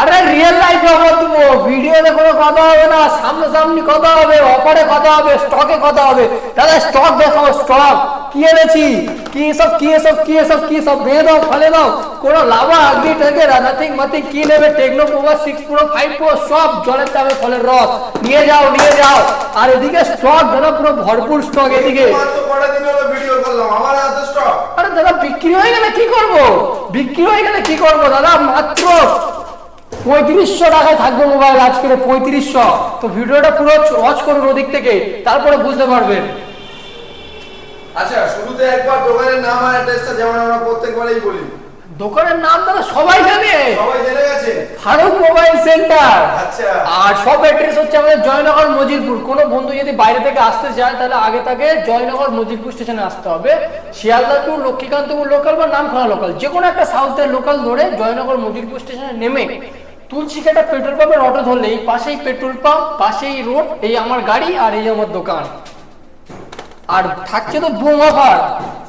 আরে রিয়েল লাইফে হবে? তুমি ভিডিওতে কোনো কথা হবে না সামনাসামনি কথা হবে অফারে কথা হবে স্টকে কথা হবে। দাদা স্টক দেখাও স্টক কি এনেছি? কি সব কি সব কি সব কি সব? ভেঙে দাও, ফেলে দাও। কোনো লাভা আগলি থেকে নাথিং মাথিং কি নেবে? Tecno Pova six pro five pro, সব জলের চাপে ফলের রস। নিয়ে যাও নিয়ে যাও। আর এদিকে স্টক দাদা, পুরো ভরপুর স্টক এদিকে। আরে দাদা, বিক্রি হয়ে গেলে কি করব? বিক্রি হয়ে গেলে কি করব, দাদা? মাত্র পঁয়ত্রিশশো টাকায় থাকবে মোবাইল আজকে পঁয়ত্রিশশো। তো ভিডিওটা পুরো ওয়াচ করুন ওদিক থেকে, তারপরে বুঝতে পারবেন। আচ্ছা শুরুতে একবার দোকানের নাম আর অ্যাড্রেসটা যেমন আমরা প্রত্যেকবারই বলি। দোকানের নাম দাদা সবাই জানে? সবাই জেনে গেছে? Faruk mobile centre. আচ্ছা। আর সব অ্যাড্রেস হচ্ছে আমাদের জয়নগর মজিদপুর। কোনো বন্ধু যদি বাইরে থেকে আসতে চায় তাহলে আগে তাকে জয়নগর মজিদপুর স্টেশনে আসতে হবে। শিয়ালদা টু লক্ষ্মীকান্তপুর লোকাল বা নামখানা লোকাল যে কোনো একটা সাউথের লোকাল ধরে জয়নগর মজিদপুর স্টেশনে নেমে তুলসীকাটা পেট্রোল পাম্পের অটো ধরলে এই পাশেই পেট্রোল পাম্প পাশেই রোড এই আমার গাড়ি আর এই আমার দোকান। আর থাকছে তো বুম অফার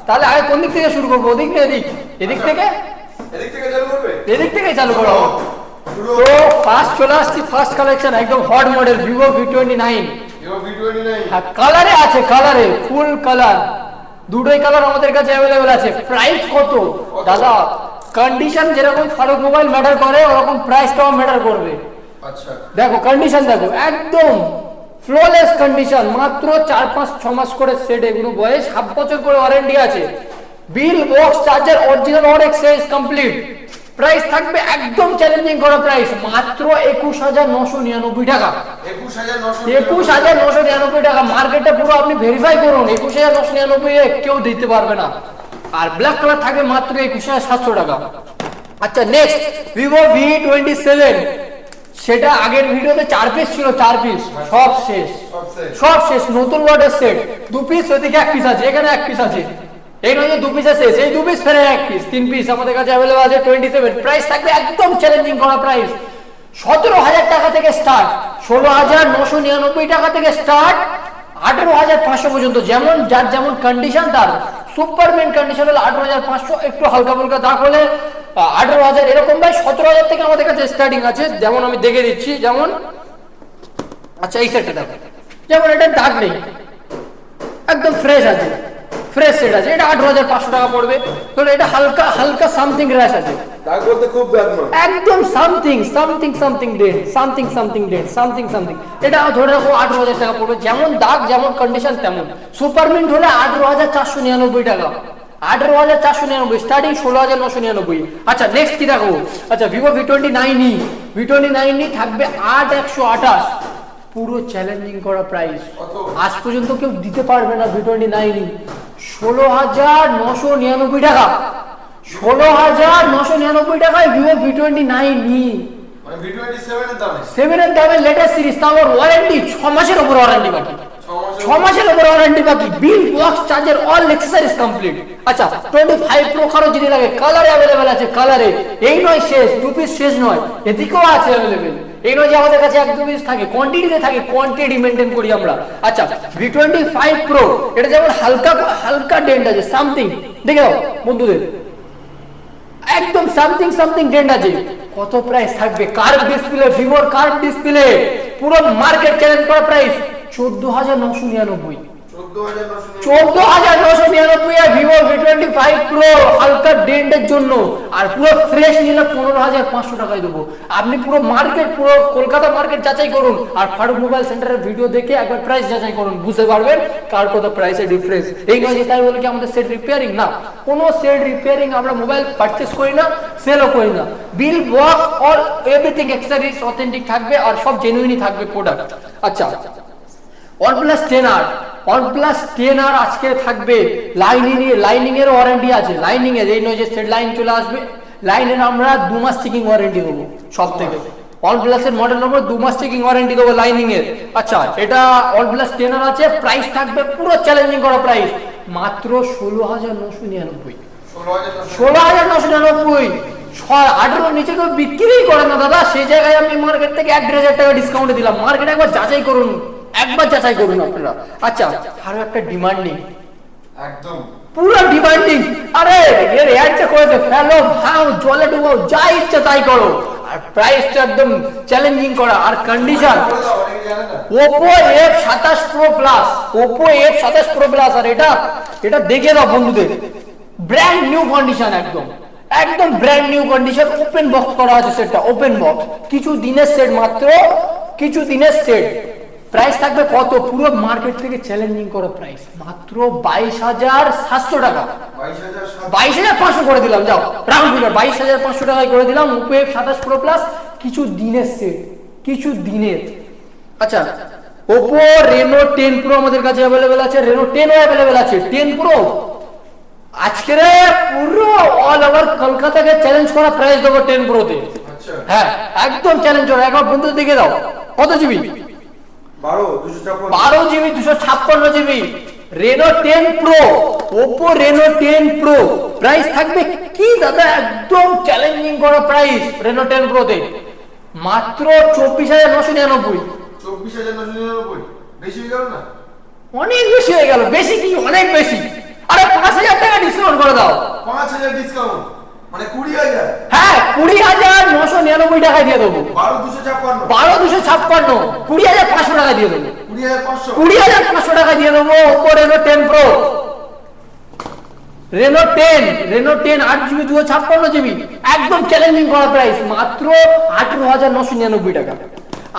তাহলে আগে কোন দিক থেকে শুরু করব? ওদিক না এদিক? এদিক থেকে? এদিক থেকে চালু করো। তো ফার্স্ট চলে আসছি ফার্স্ট কালেকশন একদম hot model Vivo V twenty nine কালারে আছে কালারে ফুল কালার দুটোই কালার আমাদের কাছে অ্যাভেলেবেল আছে। প্রাইস কত? দাদা কন্ডিশন যেরকম ফারুক মোবাইল ম্যাটার করে ওরকম প্রাইসটাও ম্যাটার করবে। আচ্ছা। দেখো কন্ডিশন দেখো একদম ফ্লোলেস কন্ডিশন মাত্র চার পাঁচ ছ মাস করে সেট এগুলো বয়স হাফ বছর করে ওয়ারেন্টি আছে। Bill box charger original or access complete price থাকবে একদম চ্যালেঞ্জিং করা প্রাইস মাত্র একুশ হাজার নশো নিরানব্বই টাকা। একুশ হাজার নশো নিরানব্বই। টাকা। মার্কেটে পুরো আপনি ভেরিফাই করুন একুশ হাজার নশো নিরানব্বই কেউ দিতে পারবে না। আর ব্ল্যাক কালার থাকবে মাত্র একুশ হাজার সাতশো টাকা। আচ্ছা next Vivo V twenty seven সেটা আগের ভিডিওতে চার পিস ছিল চার পিস সব শেষ। সব শেষ। সব শেষ নতুন লটের সেট দু পিস ওদিকে এক পিস আছে এখানে এক পিস আছে। এই নয় দু পিসে শেষ এই দু পিস ফেরে এক পিস তিন পিস আমাদের কাছে অ্যাভেলেবল আছে টোয়েন্টি সেভেন প্রাইস থাকবে একদম চ্যালেঞ্জিং করা প্রাইস সতেরো হাজার টাকা থেকে স্টার্ট ষোলো হাজার নশো নিরানব্বই টাকা থেকে স্টার্ট আঠেরো হাজার পাঁচশো পর্যন্ত। যেমন যার যেমন কন্ডিশন তার সুপারম্যান কন্ডিশন হলে আঠেরো হাজার পাঁচশো একটু হালকা ফুলকা দাগ হলে আঠেরো হাজার এরকম ভাই সতেরো হাজার থেকে আমাদের কাছে স্টার্টিং আছে। যেমন আমি দেখে দিচ্ছি যেমন আচ্ছা এই সেটটা দেখো। যেমন এটা দাগ নেই। একদম ফ্রেশ আছে। ফ্রেশ সেট আছে। এটা আঠারো হাজার পাঁচশো টাকা পড়বে। তাহলে এটা হালকা হালকা সামথিং র্যাশ আছে। একদম something something something date something something date something something এটা ধরে রাখো আঠারো হাজার টাকা পড়বে। যেমন দাগ যেমন কন্ডিশন তেমন। সুপারমিন্ট হলে আঠারো হাজার চারশো নিরানব্বই টাকা। আঠারো হাজার চারশো নিরানব্বই স্টার্টিং ষোলো হাজার নশো নিরানব্বই। আচ্ছা নেক্সট কি দেখো? আচ্ছা Vivo V twenty nine E V twenty nine E থাকবে আট একশো আঠাশ। পুরো চ্যালেঞ্জিং করা প্রাইস আজ পর্যন্ত কেউ দিতে পারবে না ভি টোয়েন্টি নাইন ই। ষোলো হাজার নশো নিরানব্বই টাকা। ষোলো হাজার নশো নিরানব্বই টাকায় Vivo V twenty nine E. নি সেভেনের দামে সেভেনের দামে লেটেস্ট সিরিজ তাও ওয়ারেন্টি ছ মাসের উপর ওয়ারেন্টি বাকি। ছ মাসের ওয়ারেন্টি বাকি। বিল চার্জার অল কমপ্লিট আচ্ছা টোয়েন্টি ফাইভ প্রো কারও যদি লাগে অ্যাভেলেবেল আছে কালারে এই নয় শেষ পিস শেষ নয়। এদিকেও আছে অ্যাভেলেবেল এই নয় যে আমাদের কাছে এক, দু পিস থাকে কোয়ান্টিটিতে থাকে কোয়ান্টিটি মেনটেন করি আমরা। আচ্ছা ভি টোয়েন্টি ফাইভ প্রো এটা যেমন হালকা হালকা ডেন্ট আছে সামথিং দেখে বন্ধুদের। একদম সামথিং সামথিং ডেন্ট আছে। কত প্রাইস থাকবে? কার্ভ ডিসপ্লে ভিভোর কার্ভ ডিসপ্লে পুরো মার্কেট চ্যালেঞ্জ করা প্রাইস চোদ্দ হাজার নশো নিরানব্বই। চোদ্দ হাজার নশো নিরানব্বই। আর Vivo V twenty five pro হালকা ডেন্টের জন্য। আর পুরো ফ্রেশ নিলে পনেরো হাজার পাঁচশো টাকায় দেবো। আপনি পুরো মার্কেট পুরো কলকাতা মার্কেট যাচাই করুন আর ফারুক মোবাইল সেন্টারের ভিডিও দেখে একবার প্রাইস যাচাই করুন বুঝতে পারবেন কার কত প্রাইসের ডিফারেন্স এই নয় যে তাই বলে কি আমাদের সেট রিপেয়ারিং না কোনো সেট রিপেয়ারিং আমরা মোবাইল পারচেস করি না সেলও করি না। Bill box all everything accessories authentic থাকবে আর সব জেনুইনই থাকবে প্রোডাক্ট আচ্ছা OnePlus 10R OnePlus 10R আজকে থাকবে। লাইনিং লাইনিং এর ওয়ারেন্টি আছে। লাইনিং এর এই নয় যে সেট লাইন চলে আসবে লাইনের আমরা দু মাস চেকিং ওয়ারেন্টি দেবো সব থেকে। OnePlus এর মডেল নম্বর দু মাস চেকিং ওয়ারেন্টি দেবো লাইনিং এর। আচ্ছা এটা OnePlus 10R আছে প্রাইস থাকবে পুরো চ্যালেঞ্জিং করা প্রাইস মাত্র ষোলো হাজার নশো নিরানব্বই। ষোলো হাজার নশো নিরানব্বই। আঠেরো নিচে কেউ বিক্রিই করে না দাদা। সেই জায়গায় আমি মার্কেট থেকে এক দেড় হাজার টাকা ডিসকাউন্টে দিলাম। মার্কেট একবার যাচাই করুন। একবার যাচাই করুন আপনারা। আচ্ছা আরও একটা ডিমান্ডিং একদম। পুরো ডিমান্ডিং আরে এর অ্যাডটা করেছে ফেলো ভাও জলে ডুবো যা ইচ্ছে তাই করো। আর প্রাইসটা একদম চ্যালেঞ্জিং করা। আর কন্ডিশন ওপো এফ সাতাশ প্রো প্লাস ওপো এফ সাতাশ প্রো প্লাস আর এটা এটা দেখে দাও বন্ধুদের। ব্র্যান্ড নিউ কন্ডিশন একদম। একদম brand new condition open box করা আছে সেটটা ওপেন বক্স কিছু দিনের সেট মাত্র কিছু দিনের সেট প্রাইস থাকবে কত? পুরো মার্কেট থেকে চ্যালেঞ্জিং করা প্রাইস মাত্র বাইশ হাজার সাতশো টাকা। বাইশ হাজার পাঁচশো করে দিলাম যাও। রাউন্ড ফিগার বাইশ হাজার পাঁচশো টাকায় করে দিলাম উপো এফ সাতাশ প্রো প্লাস কিছু দিনের সেট কিছু দিনের। আচ্ছা ওপো রেনো টেন প্রো আমাদের কাছে অ্যাভেলেবেল আছে। রেনো টেনও অ্যাভেলেবেল আছে। টেন প্রো আজকের পুরো অল ওভার কলকাতাকে চ্যালেঞ্জ করা প্রাইস দেবো টেন প্রোতে আচ্ছা। হ্যাঁ একদম চ্যালেঞ্জ করা। একবার বন্ধুদের দেখে দাও। কত জিবি বারো জিবি দুশো ছাপ্পান্ন GB. Reno ten pro Oppo Reno ten pro price থাকবে কি দাদা? একদম চ্যালেঞ্জিং করা প্রাইস রেনো টেন প্রোতে মাত্র চব্বিশ হাজার নশো নিরানব্বই। চব্বিশ হাজার নশো নিরানব্বই। বেশি হয়ে গেল না? অনেক বেশি হয়ে গেল। বেশি কি? অনেক বেশি। আরে পাঁচ হাজার টাকা ডিসকাউন্ট করে দাও। পাঁচ হাজার ডিসকাউন্ট মানে কুড়ি হাজার। হ্যাঁ কুড়ি হাজার নশো নিরানব্বই টাকায় দিয়ে দেবো। বারো দুশো ছাপ্পান্ন। বারো দুশো ছাপ্পান্ন কুড়ি হাজার পাঁচশো টাকা দিয়ে দেবো। কুড়ি হাজার পাঁচশো। কুড়ি হাজার পাঁচশো টাকা দিয়ে দেবো Oppo Reno ten pro Reno ten Reno ten আট জিবি দুশো ছাপ্পান্ন জিবি। একদম চ্যালেঞ্জিং করা প্রাইস মাত্র আঠেরো হাজার নশো নিরানব্বই টাকা।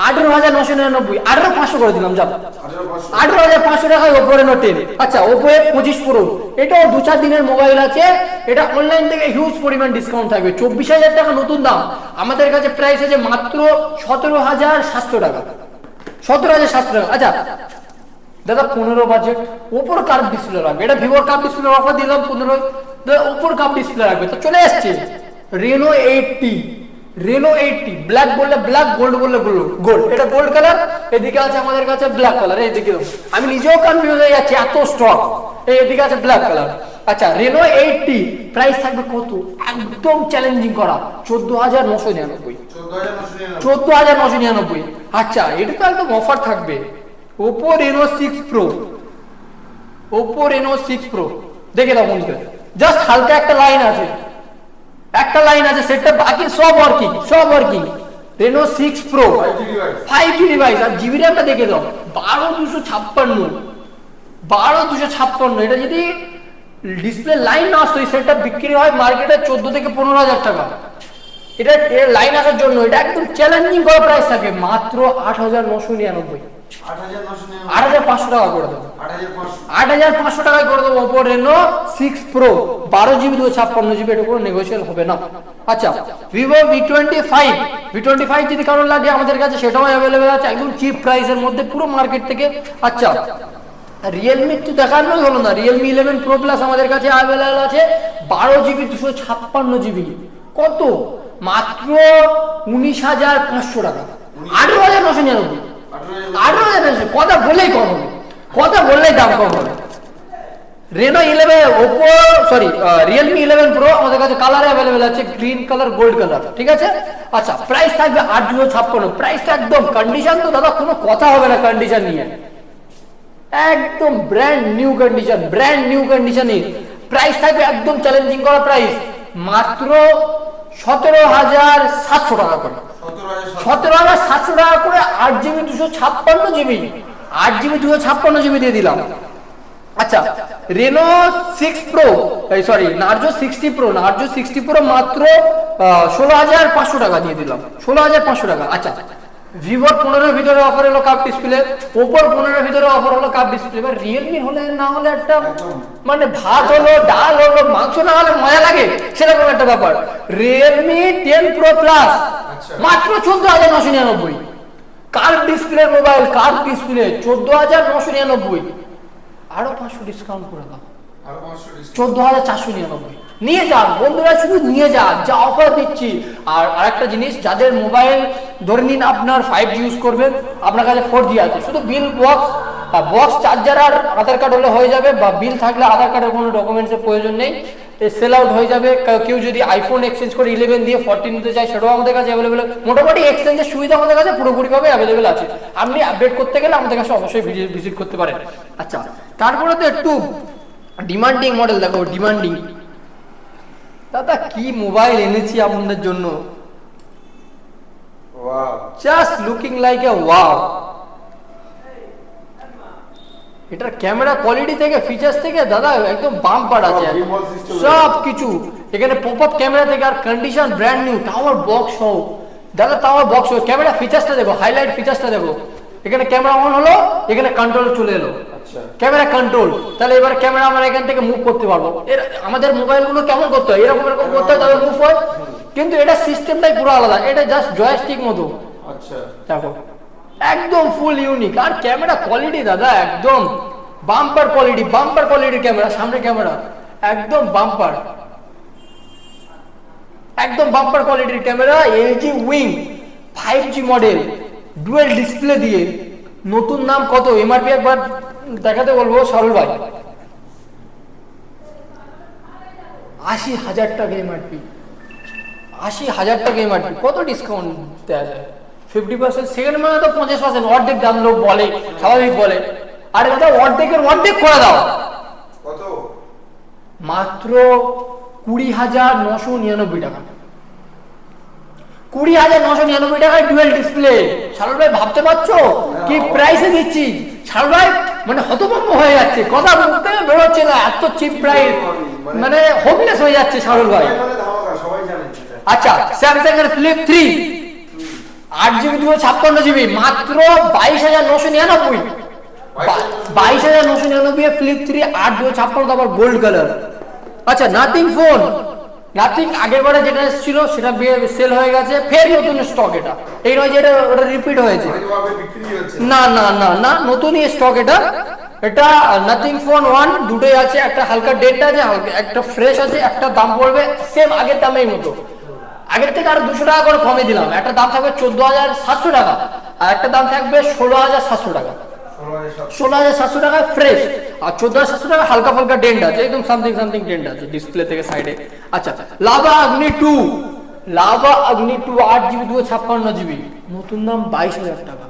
আঠেরো হাজার নশো নিরানব্বই আঠেরো পাঁচশো করে দিলাম যাব আঠেরো হাজার পাঁচশো টাকায় ওপো রেনো টেন আচ্ছা ওপো এ পঁচিশ প্রো। এটাও দু চার দিনের মোবাইল আছে। এটা অনলাইন থেকে হিউজ পরিমাণ ডিসকাউন্ট থাকবে। চব্বিশ হাজার টাকা নতুন দাম। আমাদের কাছে প্রাইস আছে মাত্র সতেরো হাজার সাতশো টাকা। সতেরো হাজার সাতশো টাকা। আচ্ছা দাদা পনেরো বাজেট ওপর কাপ ডিসপ্লে রাখবে এটা ভিভোর কাপ ডিসপ্লে অফার দিলাম পনেরো। ওপর কাপ ডিসপ্লে রাখবে তো চলে এসছে Reno eighty Reno eighty black বললে ব্ল্যাক গোল্ড বললে গোল্ড গোল্ড এটা গোল্ড কালার এদিকে আছে আমাদের কাছে ব্ল্যাক কালার এইদিকে দেখো। আমি নিজেও কনফিউজ হয়ে যাচ্ছি এত স্টক এই এদিকে আছে ব্ল্যাক কালার আচ্ছা রেনো এইটটি প্রাইস থাকবে কত? একদম চ্যালেঞ্জিং করা। চোদ্দ হাজার নশো নিরানব্বই। চোদ্দ হাজার নশো নিরানব্বই। আচ্ছা এটা তো একদম অফার থাকবে। Oppo Reno six pro Oppo Reno six pro দেখে দাও বন্ধুদের জাস্ট হালকা একটা লাইন আছে। একটা লাইন আছে সেটা বাকি সব ওয়ার্কিং সব working Reno six pro five G device আর জিবি র্যামটা দেখে দাও বারো দুশো ছাপ্পান্ন। বারো দুশো ছাপ্পান্ন এটা যদি ডিসপ্লে লাইন না আসতো সেটা বিক্রি হয় মার্কেটে চোদ্দ থেকে পনেরো হাজার টাকা। এটা লাইন আসার জন্য এটা একদম চ্যালেঞ্জিং করা প্রাইস থাকে মাত্র আট হাজার নশো নিরানব্বই। আট হাজার পাঁচশো টাকা করে দেবো। আট হাজার পাঁচশো। টাকায় করে দেবো ওপো রেনো সিক্স প্রো বারো জিবি দুশো ছাপ্পান্ন জিবি এটা কোনো নেগোসিয়েল হবে না। আচ্ছা Vivo V twenty five V twenty five যদি লাগে আমাদের কাছে সেটাও অ্যাভেলেবেল আছে। একদম চিপ প্রাইসের মধ্যে পুরো মার্কেট থেকে। আচ্ছা রিয়েলমি তো দেখানোই হলো না। রিয়েলমি ইলেভেন প্রো প্লাস আমাদের কাছে অ্যাভেলেবেল আছে। বারো জিবি দুশো ছাপ্পান্ন জিবি কত? মাত্র উনিশ হাজার পাঁচশো টাকা। আঠেরো হাজার নশো নিরানব্বই। আঠেরো হাজার কথা বললেই কম হবে। কথা বললেই দাম কম হবে। Reno eleven Oppo sorry Realme eleven pro আমাদের কাছে কালার অ্যাভেলেবেল আছে গ্রিন কালার গোল্ড কালার ঠিক আছে? আচ্ছা প্রাইস থাকবে আট দুশো ছাপ্পান্ন। প্রাইসটা একদম কন্ডিশন তো দাদা, কোনো কথা হবে না কন্ডিশন নিয়ে। একদম brand new condition brand new কন্ডিশনে প্রাইস থাকবে একদম চ্যালেঞ্জিং করা প্রাইস মাত্র সতেরো হাজার সাতশো টাকা করে। সতেরো হাজার সাতশো টাকা করে আট জিবি দুশো ছাপ্পান্ন জিবি আট জিবি দুশো ছাপ্পান্ন জিবি দিয়ে দিলাম। আচ্ছা Reno six pro sorry Narzo sixty pro Narzo sixty pro মাত্র ষোলো হাজার পাঁচশো টাকা দিয়ে দিলাম। ষোলো হাজার পাঁচশো টাকা। আচ্ছা ভিভোর পনেরোর ভিতরে অফার হলো কাপ ডিসপ্লে ওপোর পনেরোর ভিতরে অফার হলো কাপ ডিসপ্লে এবার রিয়েলমি হলে না হলে একটা মানে ভাত হলো ডাল হলো মাংস না হলে মজা লাগে সেরকম একটা ব্যাপার। Realme ten pro plus. মাত্র চোদ্দ হাজার নশো নিরানব্বই। Curve display mobile curve display চোদ্দ হাজার নশো নিরানব্বই। আরও পাঁচশো ডিসকাউন্ট করে দাও। চোদ্দ হাজার চারশো নিরানব্বই। নিয়ে যান বন্ধুরা শুধু নিয়ে যান যা অফার দিচ্ছি। আর আরেকটা জিনিস যাদের মোবাইল ধরে নিন আপনার ফাইভ জি ইউজ করবেন আপনার কাছে ফোর জি আছে শুধু বিল বক্স বক্স চার্জার আর আধার কার্ড হলে হয়ে যাবে বা বিল থাকলে আধার কার্ডের কোনো ডকুমেন্টসের প্রয়োজন নেই। সেল আউট হয়ে যাবে। কেউ যদি আইফোন এক্সচেঞ্জ করে ইলেভেন দিয়ে ফোরটিন নিতে চায় সেটাও আমাদের কাছে অ্যাভেলেবেল মোটামুটি এক্সচেঞ্জের সুবিধা আমাদের কাছে পুরোপুরিভাবে অ্যাভেলেবেল আছে। আপনি আপডেট করতে গেলে আমাদের কাছে অবশ্যই ভিজিট করতে পারেন। আচ্ছা তারপরে তো একটু ডিমান্ডিং মডেল দেখো ডিমান্ডিং দাদা কি মোবাইল এনেছি আপনাদের জন্য? Just looking like a wow এটার ক্যামেরা কোয়ালিটি থেকে ফিচার্স থেকে দাদা একদম বাম্পার আছে। সব কিছু। এখানে পপ আপ ক্যামেরা থেকে আর condition brand new tower box সহ। দাদা টাওয়ার বক্স হোক ক্যামেরা ফিচার্সটা দেখো হাইলাইট ফিচার্সটা দেখো। এখানে ক্যামেরা অন হলো এখানে কন্ট্রোল চলে এলো। আচ্ছা। ক্যামেরা কন্ট্রোল তাহলে এবার ক্যামেরা আমরা এখান থেকে মুভ করতে পারব। এর আমাদের মোবাইলগুলো কেমন করতে হয়? এরকম এরকম করতে হয় তবে মুভ হয়। কিন্তু এটা সিস্টেমটাই পুরো আলাদা। এটা জাস্ট জয়স্টিক মতো। আচ্ছা। দেখো। একদম ফুল ইউনিক আর ক্যামেরা কোয়ালিটি দাদা, একদম বাম্পার কোয়ালিটি বাম্পার কোয়ালিটির ক্যামেরা সামনে ক্যামেরা একদম বাম্পার একদম বাম্পার কোয়ালিটির camera LG wing five G model dual display দিয়ে। নতুন নাম কত? এমআরপি একবার দেখাতে বলব, সরল ভাই। আশি হাজার টাকা এমআরপি আশি হাজার টাকা এমআরপি কত ডিসকাউন্ট দেওয়া যায়? ফিফটি পার্সেন্ট সেকেন্ড মানে তো পঞ্চাশ পার্সেন্ট অর্ধেক দাম লোক বলে স্বাভাবিক বলে। আরে দাদা অর্ধেকের অর্ধেক করে দাও। কত? মাত্র কুড়ি হাজার নশো নিরানব্বই টাকা। কুড়ি হাজার নশো নিরানব্বই টাকায় ডুয়েল ডিসপ্লে শালুর ভাই ভাবতে পারছ? কি প্রাইসে দিচ্ছি? শালুর ভাই মানে হতভম্ব হয়ে যাচ্ছে। কথা বলতে বেরোচ্ছে না এত চিপ প্রাইস মানে হোপলেস হয়ে যাচ্ছে শালুর ভাই। মানে আচ্ছা স্যামসাং এর ফ্লিপ থ্রি আট জিবি দুশো ছাপ্পান্ন জিবি মাত্র বাইশ হাজার নশো নিরানব্বই। বাইশ? হাজার নশো নিরানব্বই ফ্লিপ থ্রি আট দুশো ছাপ্পান্ন আবার গোল্ড কালার আচ্ছা নাথিং ফোন নাথিং আগের বারে যেটা এসেছিল সেটা সেল হয়ে গেছে ফের নতুন স্টক এটা। এই নয় যে এটা ওটা রিপিট হয়েছে। না না না না নতুনই স্টক এটা। এটা নাথিং ফোন ওয়ান দুটোই আছে একটা হালকা ডেট আছে একটা ফ্রেশ আছে একটা দাম পড়বে সেম আগের দামের মতো। আগের থেকে আরও দুশো টাকা করে কমে দিলাম। একটা দাম থাকবে চোদ্দ হাজার সাতশো টাকা আর একটা দাম থাকবে ষোলো হাজার সাতশো টাকা। ষোলো হাজার সাতশো টাকা ফ্রেশ আর চোদ্দ হাজার সাতশো টাকা হালকা ফালকা ডেন্ট আছে, একদম সামথিং সামথিং ডেন্ট আছে ডিসপ্লে থেকে সাইডে আচ্ছা lava Agni two lava Agni two আট জিবি দুশো ছাপ্পান্ন জিবি নতুন দাম বাইশ হাজার টাকা।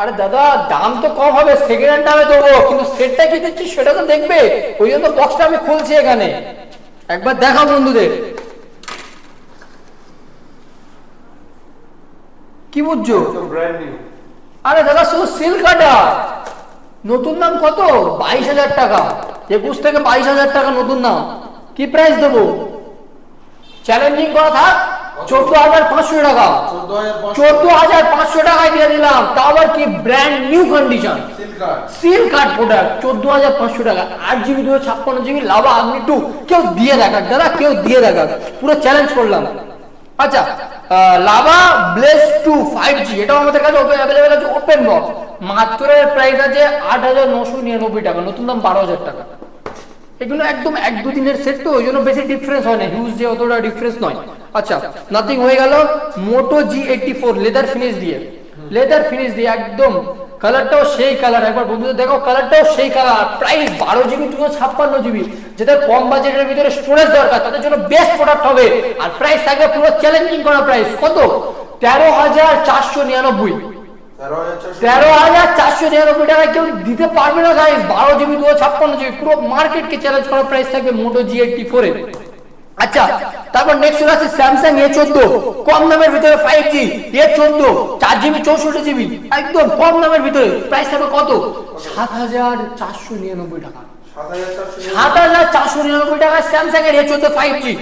আরে দাদা, দাম তো কম হবে সেকেন্ড হ্যান্ড দামে দেবো, কিন্তু সেটটা কি দিচ্ছি সেটা তো দেখবে। ওই জন্য বক্সটা আমি খুলছি এখানে। একবার দেখা বন্ধুদের। কি বুঝছ? আরে দাদা, শুধু সিল কাটা। নতুন দাম কত? বাইশ হাজার টাকা। একুশ থেকে বাইশ হাজার টাকা নতুন দাম। কি প্রাইস দেবো? চ্যালেঞ্জিং করা থাক। চোদ্দ হাজার পাঁচশো টাকা। চোদ্দ হাজার পাঁচশো। টাকায় দিয়ে দিলাম। তা আবার কি brand new condition seal card product চোদ্দ হাজার পাঁচশো টাকা। আট জিবি দুশো ছাপ্পান্ন জিবি লাভা আগ্নি টু কেউ দিয়ে দেখাক দাদা কেউ দিয়ে দেখাক। পুরো চ্যালেঞ্জ করলাম। আচ্ছা Lava Blaze two five G এটাও আমাদের কাছে অ্যাভেলেবেল আছে ওপেন বক্স মাত্র প্রাইস আছে আট হাজার নশো নিরানব্বই টাকা নতুন দাম বারো হাজার টাকা। এগুলো একদম এক দু দিনের সেট তো ওই জন্য বেশি ডিফারেন্স হয় না। হিউজ যে অতটা ডিফারেন্স নয়। আচ্ছা নাথিং হয়ে গেল। Moto G eighty four leather finish দিয়ে। লেদার ফিনিশ দিয়ে একদম কালারটাও সেই কালার একবার বন্ধুদের দেখো কালারটাও সেই কালার প্রাইস বারো জিবি দুশো ছাপ্পান্ন জিবি যাদের কম বাজেটের ভিতরে স্টোরেজ দরকার তাদের জন্য বেস্ট প্রোডাক্ট হবে। আর প্রাইস থাকবে পুরো চ্যালেঞ্জিং করা প্রাইস কত? তেরো হাজার চারশো নিরানব্বই। তেরো হাজার চারশো। নিরানব্বই টাকা কেউ দিতে পারবে না গাইস বারো জিবি দুশো ছাপ্পান্ন জিবি পুরো মার্কেটকে চ্যালেঞ্জ করা প্রাইস থাকবে মোটো জি এইটটি ফোরে আচ্ছা তারপর নেক্সট চলে আসছে স্যামসাং এ চোদ্দ। কম দামের ভিতরে ফাইভ জি এ চোদ্দ, চার জিবি চৌষট্টি জিবি একদম কম দামের ভিতরে। প্রাইস থাকবে কত? সাত হাজার চারশো নিরানব্বই টাকা। সাত হাজার চারশো নিরানব্বই টাকা স্যামসাং এর এ চোদ্দ ফাইভ জি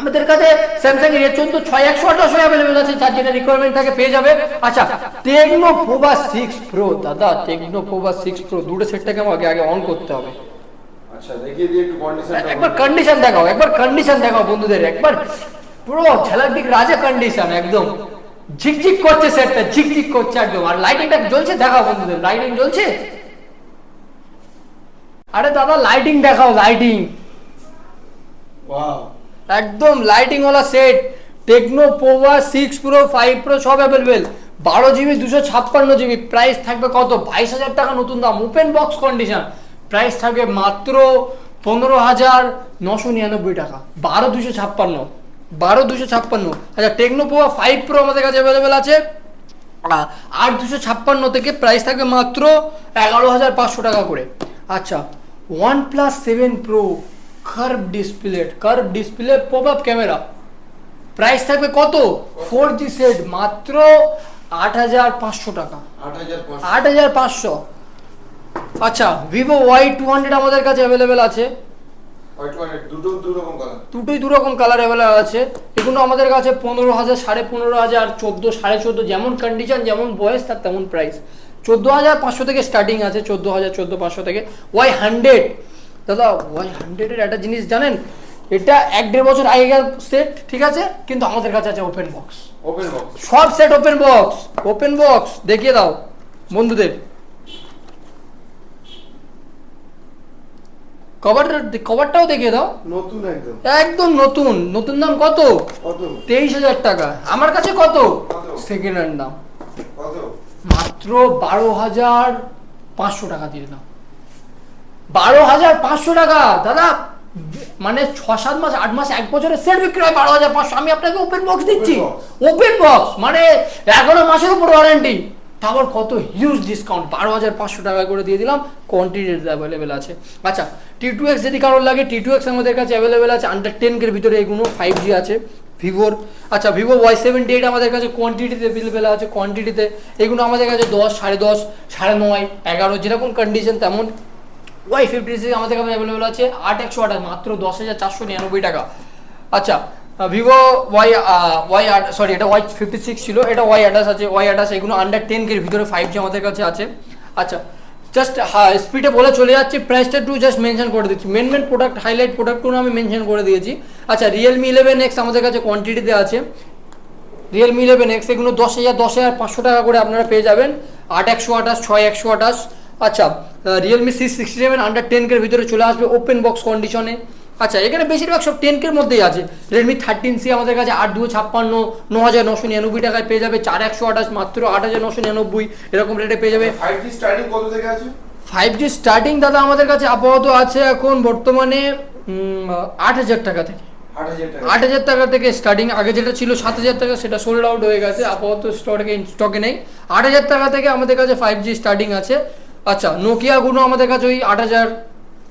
আমাদের কাছে স্যামসাং এর চোদ্দ ছয়, একশো আঠাশো অ্যাভেলেবেল আছে, যার যেটা রিকোয়ারমেন্ট থাকে, পেয়ে যাবে। আচ্ছা টেকনো পোভা সিক্স প্রো দাদা টেকনো পোভা সিক্স প্রো দুটো সেটটাকে আমাকে আগে অন করতে হবে। একবার কন্ডিশন দেখাও একবার কন্ডিশন দেখাও বন্ধুদের একবার পুরো ঝালাক দিক রাজা কন্ডিশন একদম। ঝিকঝিক করছে সেটটা ঝিকঝিক করছে একদম। আর লাইটিংটা জ্বলছে দেখাও বন্ধুদের লাইটিং জ্বলছে? আরে দাদা লাইটিং দেখাও লাইটিং একদম lighting set Tecno Pova six pro five pro সব অ্যাভেলেবেল বারো জিবি দুশো ছাপ্পান্ন জিবি প্রাইস থাকবে কত? বাইশ হাজার টাকা নতুন দাম। ওপেন বক্স কন্ডিশন প্রাইস থাকবে মাত্র পনেরো হাজার নশো নিরানব্বই টাকা। বারো দুশো ছাপ্পান্ন। বারো দুশো ছাপ্পান্ন। আচ্ছা টেকনো পোয়া ফাইভ প্রো আমাদের কাছে অ্যাভেলেবেল আছে। আট দুশো ছাপ্পান্ন থেকে প্রাইস থাকবে মাত্র এগারো হাজার পাঁচশো টাকা করে। আচ্ছা One Plus seven pro curve display curve display pop up camera price থাকবে কত? ফোর জি সেট মাত্র আট হাজার পাঁচশো টাকা। আট আট হাজার পাঁচশো। আচ্ছা ভিভো ওয়াই টু হান্ড্রেড আমাদের কাছে অ্যাভেলেবেল আছে। দুটো কালার দুটোই দু রকম কালার অ্যাভেলেবেল আছে। এগুলো আমাদের কাছে পনেরো হাজার সাড়ে পনেরো হাজার চোদ্দ সাড়ে চোদ্দ যেমন কন্ডিশন যেমন বয়স তার তেমন প্রাইস চোদ্দ হাজার পাঁচশো থেকে স্টার্টিং আছে চোদ্দ হাজার চোদ্দ পাঁচশো থেকে। ওয়াই হান্ড্রেড দাদা ওয়াই হান্ড্রেডের একটা জিনিস জানেন? এটা এক দেড় বছর আগেকার সেট ঠিক আছে? কিন্তু আমাদের কাছে আছে ওপেন বক্স ওপেন বক্স সব set open box open box দেখিয়ে দাও বন্ধুদের। কভারটা কভারটাও দেখিয়ে দাও। নতুন একদম। একদম নতুন। নতুন দাম কত? তেইশ হাজার টাকা। আমার কাছে কত? কত? সেকেন্ড হ্যান্ড দাম। মাত্র বারো হাজার পাঁচশো টাকা দিয়ে দাও। বারো হাজার পাঁচশো টাকা। দাদা মানে ছ সাত মাস আট মাস এক বছরের সেট বিক্রি হয় বারো হাজার পাঁচশো। আমি আপনাকে ওপেন বক্স দিচ্ছি। ওপেন বক্স মানে এগারো মাসের উপর ওয়ারেন্টি তারপর কত হিউজ ডিসকাউন্ট বারো হাজার পাঁচশো টাকা করে দিয়ে দিলাম। কোয়ান্টিটি অ্যাভেলেবেল আছে। আচ্ছা টি টু এক্স যদি কারোর লাগে টি টু এক্স আমাদের কাছে অ্যাভেলেবেল আছে আন্ডার টেন কের ভিতরে এগুলো ফাইভ জি আছে ভিভোর আচ্ছা ভিভো ওয়াই সেভেন্টি এইট আমাদের কাছে কোয়ান্টিটিতে অ্যাভেলেবেল আছে কোয়ান্টিটিতে এগুলো আমাদের কাছে দশ, সাড়ে দশ, সাড়ে নয়, এগারো, যেরকম কন্ডিশন তেমন। ওয়াই ফিফটি সিক্স আমাদের কাছে অ্যাভেলেবেল আছে, আট একশো আঠাশ, মাত্র দশ হাজার চারশো নিরানব্বই টাকা। আচ্ছা ভিভো ওয়াই ওয়াই সরি এটা ওয়াই ফিফটি সিক্স ছিল, এটা ওয়াই আঠাশ আছে ওয়াই আঠাশ এগুলো আন্ডার টেন কের ভিতরে ফাইভ জি আমাদের কাছে আছে। আচ্ছা জাস্ট স্পিডে বলে চলে যাচ্ছি প্রাইসটা একটু জাস্ট মেনশন করে দিচ্ছি। মেন মেন প্রোডাক্ট হাইলাইট প্রোডাক্টগুলো আমি মেনশন করে দিয়েছি। আচ্ছা রিয়েলমি ইলেভেন এক্স আমাদের কাছে কোয়ান্টিটিতে আছে। রিয়েলমি ইলেভেন এক্স এগুলো দশ হাজার দশ হাজার পাঁচশো টাকা করে আপনারা পেয়ে যাবেন। আট একশো আঠাশ, ছয় একশো আঠাশ। আচ্ছা Realme C sixty seven under ten কের ভিতরে চলে আসবে ওপেন বক্স কন্ডিশনে আচ্ছা এখানে বেশিরভাগ সব টেন কের মধ্যেই আছে। রেডমি থার্টিন সি আমাদের কাছে আট দু ছাপ্পান্ন ন হাজার নশো নিরানব্বই টাকায় পেয়ে যাবে। চার একশো আঠাশ মাত্র আট হাজার নশো নিরানব্বই এরকম রেটে পেয়ে যাবে। ফাইভ জি স্টার্টিং কত থেকে আছে? ফাইভ জি স্টার্টিং দাদা আমাদের কাছে আপাতত আছে এখন বর্তমানে আট হাজার টাকা থেকে। আট হাজার টাকা। আট হাজার টাকা থেকে স্টার্টিং আগে যেটা ছিল সাত হাজার টাকা সেটা সোল্ড আউট হয়ে গেছে। আপাতত স্টকে স্টকে নেই। আট হাজার টাকা থেকে আমাদের কাছে ফাইভ জি স্টার্টিং আছে। আচ্ছা নোকিয়াগুলো আমাদের কাছে ওই আট হাজার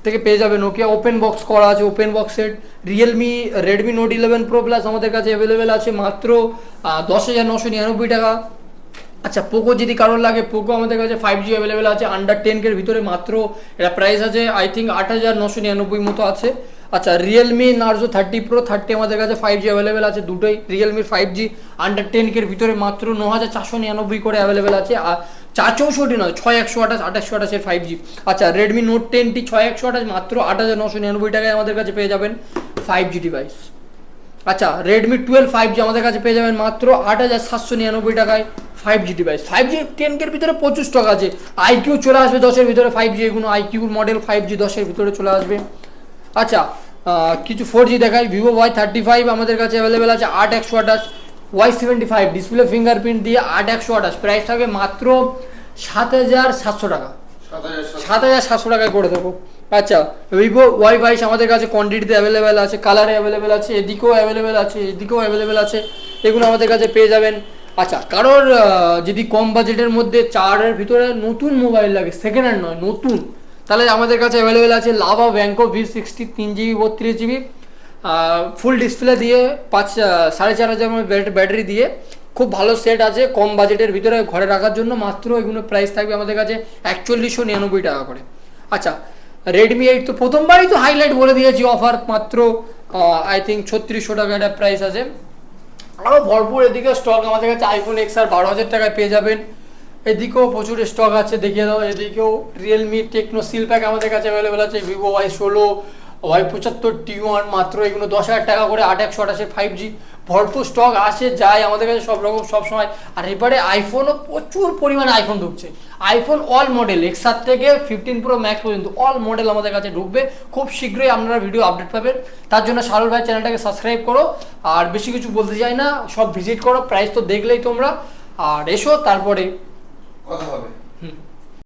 থেকে পেয়ে যাবে নোকিয়া ওপেন বক্স করা আছে open box set Realme Redmi Note eleven pro plus আমাদের কাছে অ্যাভেলেবেল আছে মাত্র দশ হাজার নশো নিরানব্বই টাকা। আচ্ছা পোকো যদি কারোর লাগে পোকো আমাদের কাছে ফাইভ জি অ্যাভেলেবেল আছে আন্ডার টেন কের ভিতরে মাত্র এটা প্রাইস আছে আই থিঙ্ক আট হাজার নশো নিরানব্বই মতো আছে। আচ্ছা Realme Narzo thirty pro thirty আমাদের কাছে ফাইভ জি অ্যাভেলেবেল আছে, দুটোই Realme five G under ten কের ভিতরে মাত্র ন হাজার চারশো নিরানব্বই করে অ্যাভেলেবেল আছে। আর চার চৌষট্টি নয় ছয় একশো আঠাশ, আঠাশশো আঠাশের ফাইভ জি আচ্ছা রেডমি নোট টেনটি ছয় একশো আঠাশ মাত্র আট হাজার নশো নিরানব্বই টাকায় আমাদের কাছে পেয়ে যাবেন ফাইভ জি ডিভাইস আচ্ছা রেডমি টুয়েলভ ফাইভ জি আমাদের কাছে পেয়ে যাবেন মাত্র আট হাজার সাতশো নিরানব্বই টাকায় five G device five G ten কের ভিতরে প্রচুর স্টক আছে। আইকিউ চলে আসবে দশের ভিতরে ফাইভ জি এগুলো আইকিউ মডেল ফাইভ জি দশের ভিতরে চলে আসবে। আচ্ছা কিছু ফোর জি দেখাই। ভিভো ওয়াই থার্টি ফাইভ আমাদের কাছে অ্যাভেলেবেল আছে, আট একশো আঠাশ Y seventy five display fingerprint দিয়ে আট একশো আঠাশ। প্রাইস থাকবে মাত্র সাত হাজার সাতশো টাকা। সাত হাজার সাতশো। টাকায় করে দেবো। আচ্ছা ভিভো ওয়াই বাইশ আমাদের কাছে কোয়ান্টিটিতে অ্যাভেলেবেল আছে কালারে অ্যাভেলেবেল আছে এদিকেও অ্যাভেলেবেল আছে এদিকেও অ্যাভেলেবেল আছে এগুলো আমাদের কাছে পেয়ে যাবেন। আচ্ছা কারোর যদি কম বাজেটের মধ্যে চারের ভিতরে নতুন মোবাইল লাগে সেকেন্ড হ্যান্ড নয় নতুন তাহলে আমাদের কাছে অ্যাভেলেবেল আছে লাভা ব্যাঙ্কো ভি সিক্সটি তিন জিবি বত্রিশ জিবি ফুল ডিসপ্লে দিয়ে পাঁচ সাড়ে চার হাজার ব্যাটারি দিয়ে খুব ভালো সেট আছে, কম বাজেটের ভিতরে ঘরে রাখার জন্য মাত্র এগুলো প্রাইস থাকবে আমাদের কাছে একচল্লিশশো নিরানব্বই টাকা করে। আচ্ছা রেডমি এইট তো প্রথমবারই তো হাইলাইট বলে দিয়েছি অফার মাত্র আই থিঙ্ক ছত্রিশশো টাকা একটা প্রাইস আছে। আরও ভরপুর এদিকে স্টক আমাদের কাছে আইফোন এক্স আর বারো হাজার টাকায় পেয়ে যাবেন। এদিকেও প্রচুর স্টক আছে, দেখিয়ে দাও। এদিকেও রিয়েলমি টেকনো সিল প্যাক আমাদের কাছে অ্যাভেলেবেল আছে ভিভো ওয়াই ষোলো ওয়াই পঁচাত্তর টি ওয়ান মাত্র, এগুলো দশ হাজার টাকা করে, আট একশো আঠাশে ফাইভ জি ভরপুর স্টক আসে, যায় আমাদের কাছে সব রকম, সব সময়। আর এবারে আইফোনও প্রচুর পরিমাণে আইফোন ঢুকছে। আইফোন অল মডেল এক্সার থেকে ফিফটিন প্রো ম্যাক্স পর্যন্ত অল মডেল আমাদের কাছে ঢুকবে। খুব শীঘ্রই আপনারা ভিডিও আপডেট পাবেন। তার জন্য শারুল ভাই চ্যানেলটাকে সাবস্ক্রাইব করো। আর বেশি কিছু বলতে চাই না, সব ভিজিট করো প্রাইস তো দেখলেই তোমরা। আর এসো, তারপরে কথা হবে।